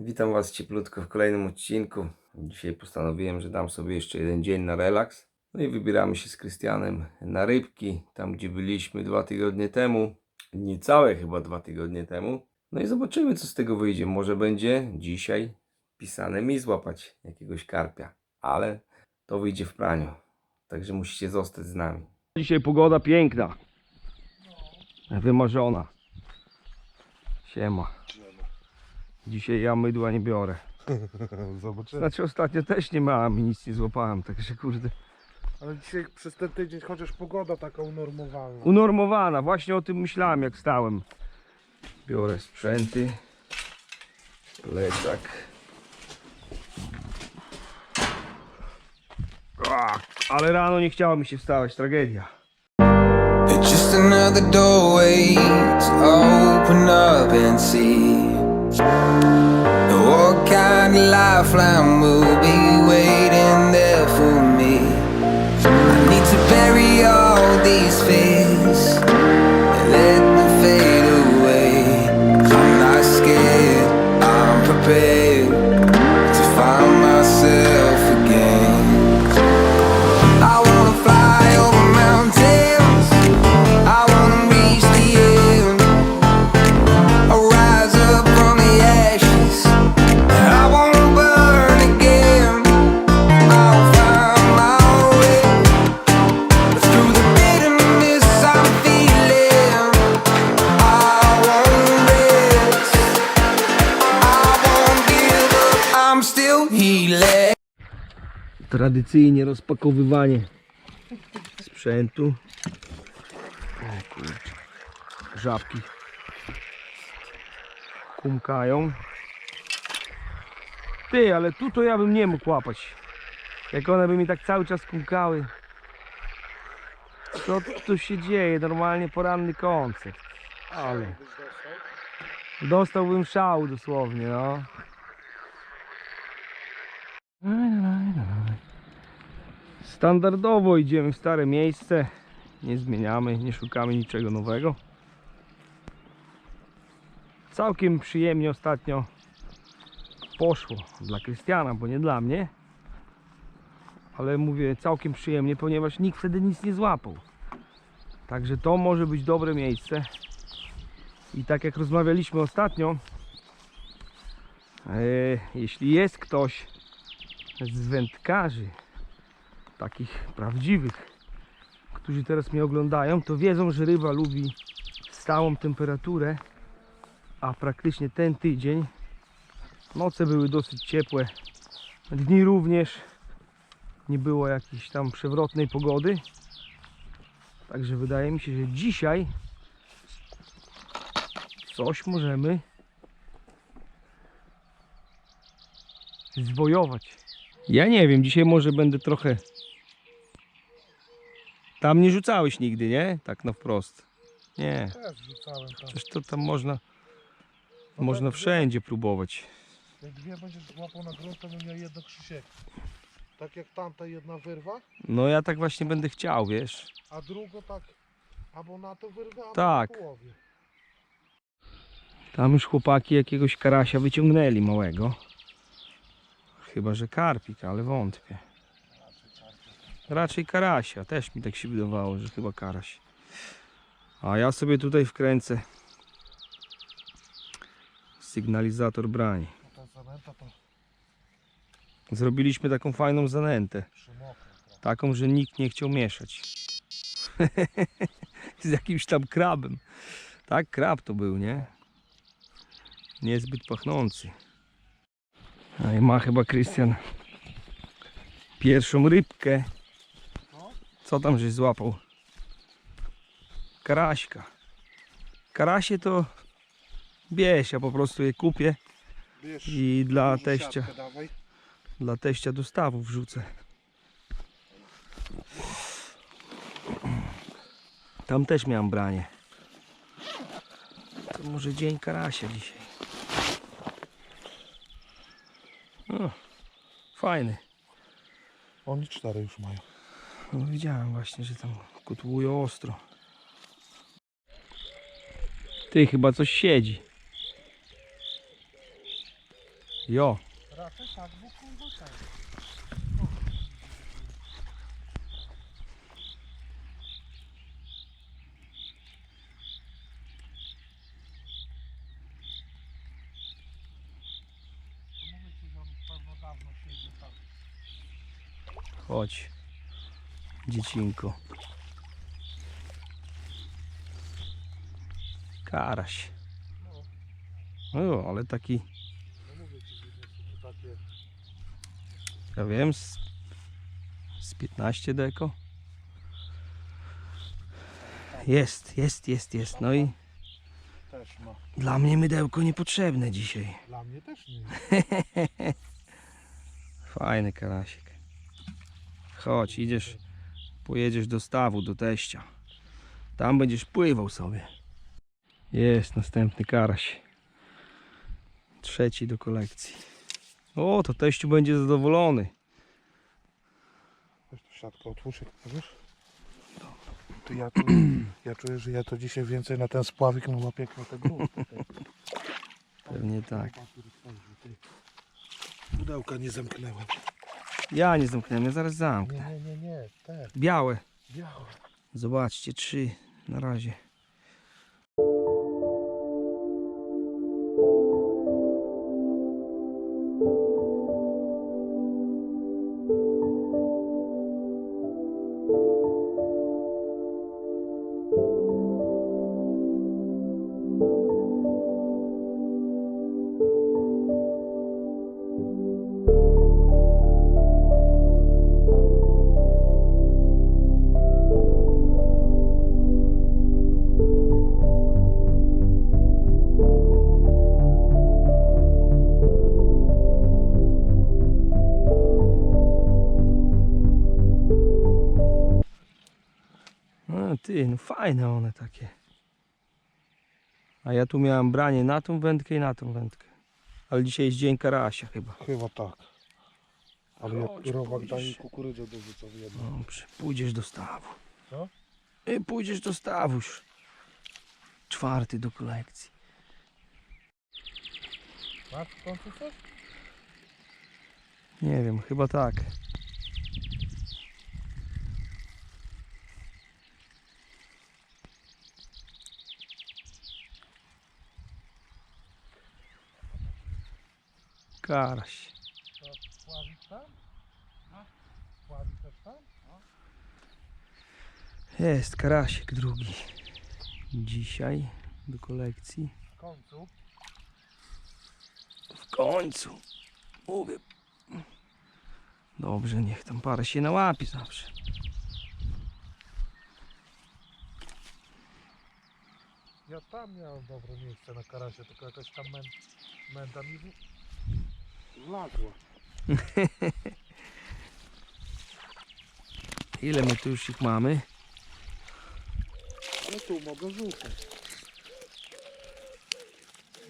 Witam Was cieplutko w kolejnym odcinku. Dzisiaj postanowiłem, że dam sobie jeszcze jeden dzień na relaks. No i wybieramy się z Krystianem na rybki, tam gdzie byliśmy dwa tygodnie temu. Niecałe chyba dwa tygodnie temu. No i zobaczymy, co z tego wyjdzie. Może będzie dzisiaj pisane mi złapać jakiegoś karpia, ale to wyjdzie w praniu. Także musicie zostać z nami. Dzisiaj pogoda piękna. Wymarzona. Siema. Dzisiaj ja mydła nie biorę. Zobaczymy. Znaczy ostatnio też nie miałem i nic nie złapałem, także kurde. Ale dzisiaj przez ten tydzień chociaż pogoda taka unormowana. Unormowana, właśnie o tym myślałem jak stałem. Biorę sprzęty. Plecak. Ach, ale rano nie chciało mi się wstawać, tragedia. It's just another doorway to open up and see what kind of lifeline will be waiting there for me. I need to bury all these fears Tradycyjnie rozpakowywanie sprzętu. O kurczę. Żabki kumkają. Ty, ale tu to ja bym nie mógł łapać. Jak one by mi tak cały czas kumkały. Co tu się dzieje? Normalnie poranny koncert. Ale. Dostałbym szału dosłownie, no. Standardowo idziemy w stare miejsce. Nie zmieniamy, nie szukamy niczego nowego. Całkiem przyjemnie ostatnio poszło dla Krystiana, bo nie dla mnie. Ale mówię całkiem przyjemnie, ponieważ nikt wtedy nic nie złapał. Także to może być dobre miejsce. I tak jak rozmawialiśmy ostatnio, e, jeśli jest ktoś z wędkarzy, takich prawdziwych, którzy teraz mnie oglądają, to wiedzą, że ryba lubi stałą temperaturę, a praktycznie ten tydzień noce były dosyć ciepłe, dni również nie było jakiejś tam przewrotnej pogody. Także wydaje mi się, że dzisiaj coś możemy zwojować. Ja nie wiem, dzisiaj może będę trochę. Tam nie rzucałeś nigdy, nie? Tak na wprost. Nie, Też rzucałem tam. przecież to tam można. No Można tak, wszędzie próbować. Jak dwie będziesz złapał na grunt, to bym miał jedno krzysiek. Tak jak tamta jedna wyrwa, No ja tak właśnie będę chciał, wiesz. a drugą tak albo na to wyrwę, albo Tak. na połowie. Tam już chłopaki jakiegoś karasia wyciągnęli małego. Chyba, że karpik, ale wątpię. Raczej karasia, też mi tak się wydawało, że chyba karaś. A ja sobie tutaj wkręcę sygnalizator brani. Zrobiliśmy taką fajną zanętę. Taką, że nikt nie chciał mieszać. Z jakimś tam krabem. Tak, krab to był, nie? Niezbyt pachnący. A i ma chyba Krystian pierwszą rybkę. Co tam żeś złapał? Karaśka. Karasie to bierz, ja po prostu je kupię Bierz, i dla dużą teścia, siatkę Dawaj. dla teścia do stawów wrzucę. Tam też miałem branie. To może dzień karasia dzisiaj. O, fajny. Oni cztery już mają. No widziałem właśnie, że tam kotłują ostro. Ty chyba coś siedzi. Jo. Chodź. Dziecinko. Karaś. No, ale taki, ja wiem, z, z 15 deko. Jest, jest, jest, jest. No i Też ma. dla mnie mydełko niepotrzebne dzisiaj. Dla mnie też nie. Fajny karasik. Chodź, idziesz, pojedziesz do stawu, do teścia. Tam będziesz pływał sobie. Jest następny karaś. Trzeci do kolekcji. O, to teściu będzie zadowolony. Weź tu siatkę otwórz, jak możesz. To ja, tu, ja czuję, że ja to dzisiaj więcej na ten spławik nałapię jak na te. Pewnie tak. Pudełka nie zamknęłem. Ja nie zamknę, ja zaraz zamknę. Nie, nie, nie, te, Białe. białe. Zobaczcie, trzy na razie. Fajne one takie. A ja tu miałem branie na tą wędkę i na tą wędkę. Ale dzisiaj jest dzień karasia chyba. Chyba tak. Ale Chodź, jak robak pójdziesz. daje kukurydzę do jedno. Dobrze, pójdziesz do stawu. Co? I pójdziesz do stawu już. Czwarty do kolekcji. Masz w końcu coś? Nie wiem, chyba tak. Karaś. To pławik tam? Pławik też tam? Jest karasik drugi. Dzisiaj do kolekcji. W końcu. W końcu. Mówię. Dobrze, niech tam parę się nałapie zawsze. Ja tam miałem dobre miejsce na karasie, tylko jakaś tam mę męta mi w- wlazła. Ile my tu już ich mamy? Ale tu mogę rzucać.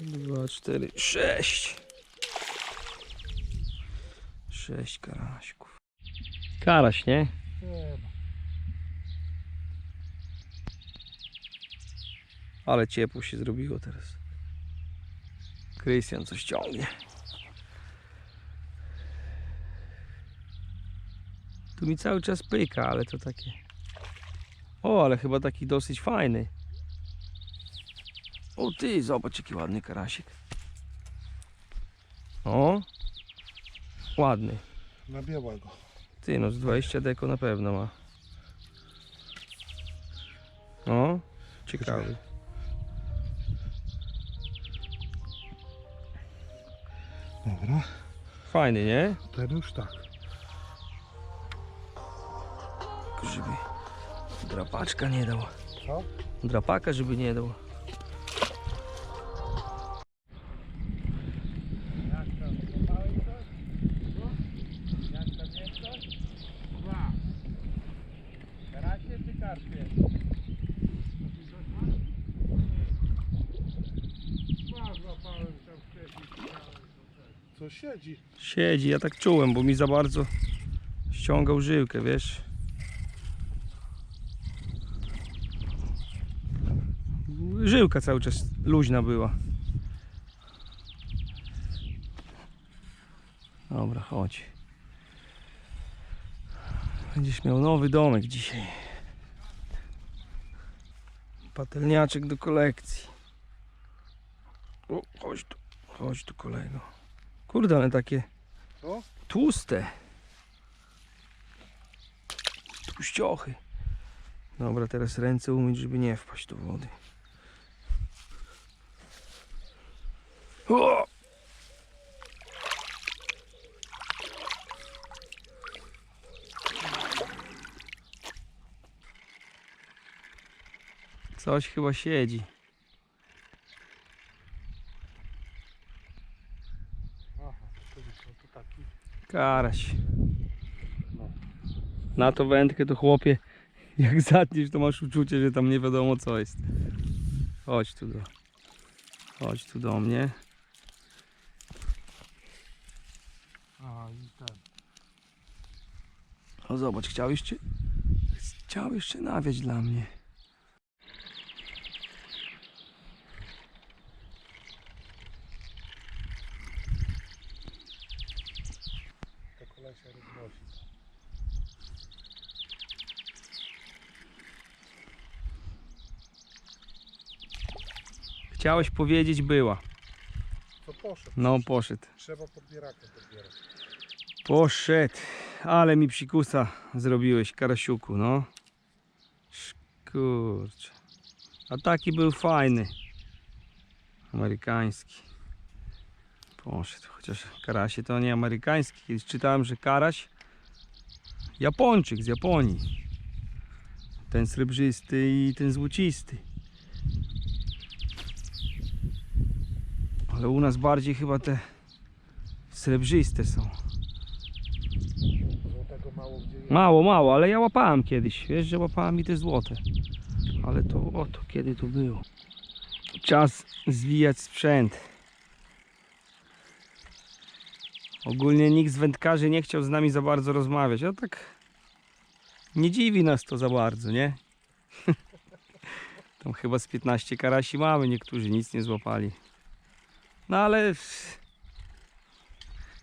Dwa, cztery, sześć. Sześć karaśków. Karaś, nie? Ale ciepło się zrobiło teraz. Krystian coś ciągnie. Tu mi cały czas pyka, ale to takie... O, ale chyba taki dosyć fajny. O ty, zobacz jaki ładny karasik. O, ładny. Na białego. Ty, no z 20 deko na pewno ma. O, ciekawy. Dobra. Fajny, nie? Ten już tak. Żeby drapaczka nie dał. Co? Drapaka, żeby nie dał. Co siedzi? Siedzi, ja tak czułem, bo mi za bardzo ściągał żyłkę, wiesz. Żyłka cały czas luźna była. Dobra, chodź. Będziesz miał nowy domek dzisiaj. Patelniaczek do kolekcji. O, chodź tu, chodź tu kolego. Kurde, ale takie Co? tłuste. Tłuściochy. Dobra, teraz ręce umyć, żeby nie wpaść do wody. Coś chyba siedzi. Aha, to. Karaś. Na to wędkę to chłopie, jak zatniesz to masz uczucie, że tam nie wiadomo co jest. Chodź tu do, chodź tu do mnie. A i ten. O zobacz, chciał jeszcze, chciał jeszcze nawiać dla mnie. Kolesia roznosi. Chciałeś powiedzieć była. Co poszedł? No poszedł. Trzeba podbierakiem podbierać. Poszedł. Ale mi psikusa zrobiłeś, karasiuku, no. Kurczę. A taki był fajny. Amerykański. Poszedł. Chociaż karasie to nie amerykański. Kiedyś czytałem, że karaś Japończyk z Japonii. Ten srebrzysty i ten złocisty. Ale u nas bardziej chyba te srebrzyste są. Złotego mało gdzie jest. Mało, mało, ale ja łapałem kiedyś. Wiesz, że łapałem i te złote. Ale to oto, kiedy to było. Czas zwijać sprzęt. Ogólnie nikt z wędkarzy nie chciał z nami za bardzo rozmawiać. A tak nie dziwi nas to za bardzo, nie? Tam chyba z 15 karasi mamy, niektórzy nic nie złapali. No ale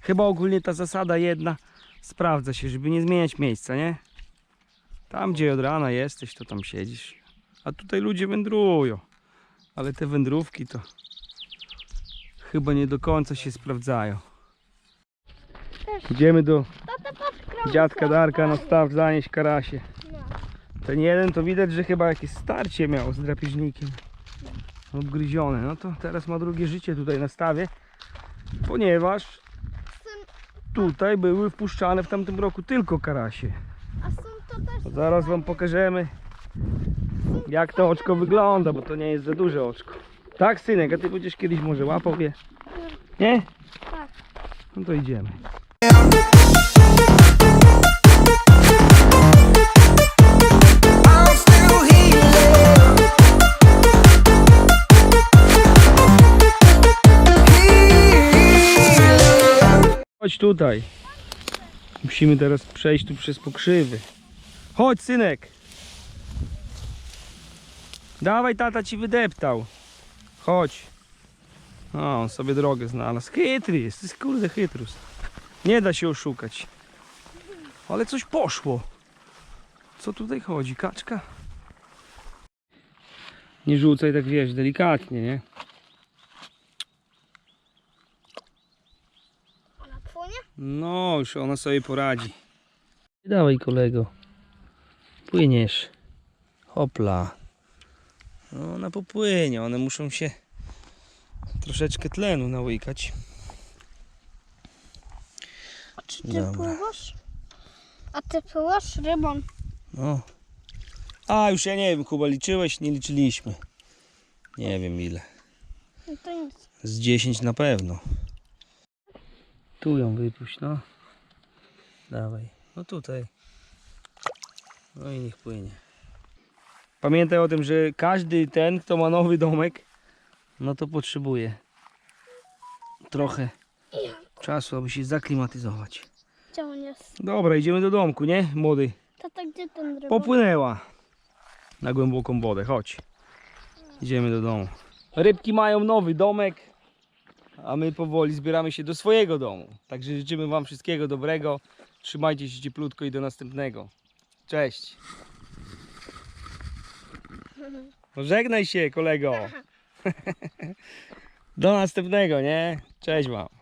chyba ogólnie ta zasada jedna sprawdza się, żeby nie zmieniać miejsca, nie? Tam, gdzie od rana jesteś, to tam siedzisz. A tutaj ludzie wędrują. Ale te wędrówki to chyba nie do końca się sprawdzają. Idziemy do dziadka Darka na staw zanieść karasie. No. Ten jeden to widać, że chyba jakieś starcie miał z drapieżnikiem. Obgryzione. No to teraz ma drugie życie tutaj na stawie. Ponieważ tutaj były wpuszczane w tamtym roku tylko karasie. A są to też... Zaraz wam pokażemy jak to oczko wygląda, bo to nie jest za duże oczko. Tak synek, a ty będziesz kiedyś może łapał je? Nie? Tak. No to idziemy. Tutaj. Musimy teraz przejść tu przez pokrzywy. Chodź synek. Dawaj tata ci wydeptał. Chodź. O, on sobie drogę znalazł. Chytry jest, to jest kurde chytrus. Nie da się oszukać. Ale coś poszło. Co tutaj chodzi? Kaczka? Nie rzucaj tak wiesz, delikatnie, nie? Ona płynie? No, już ona sobie poradzi. Dawaj kolego. Płyniesz. Hopla. No ona popłynie, one muszą się troszeczkę tlenu nałykać. A czy ty Dobra. pływasz? A ty pływasz rybą? No. A już ja nie wiem, Kuba, liczyłeś? Nie liczyliśmy. Nie wiem ile. No to nic. Z 10 na pewno. Tu ją wypuść, no. Dawaj. No tutaj. No i niech płynie. Pamiętaj o tym, że każdy ten, kto ma nowy domek, no to potrzebuje trochę czasu, aby się zaklimatyzować. Gdzie on jest? Dobra, idziemy do domku, nie, młody? Tata, gdzie ten rybak? Popłynęła na głęboką wodę. Chodź. Idziemy do domu. Rybki mają nowy domek, a my powoli zbieramy się do swojego domu. Także życzymy Wam wszystkiego dobrego. Trzymajcie się cieplutko i do następnego. Cześć. No żegnaj się kolego. Do następnego, nie? Cześć Wam.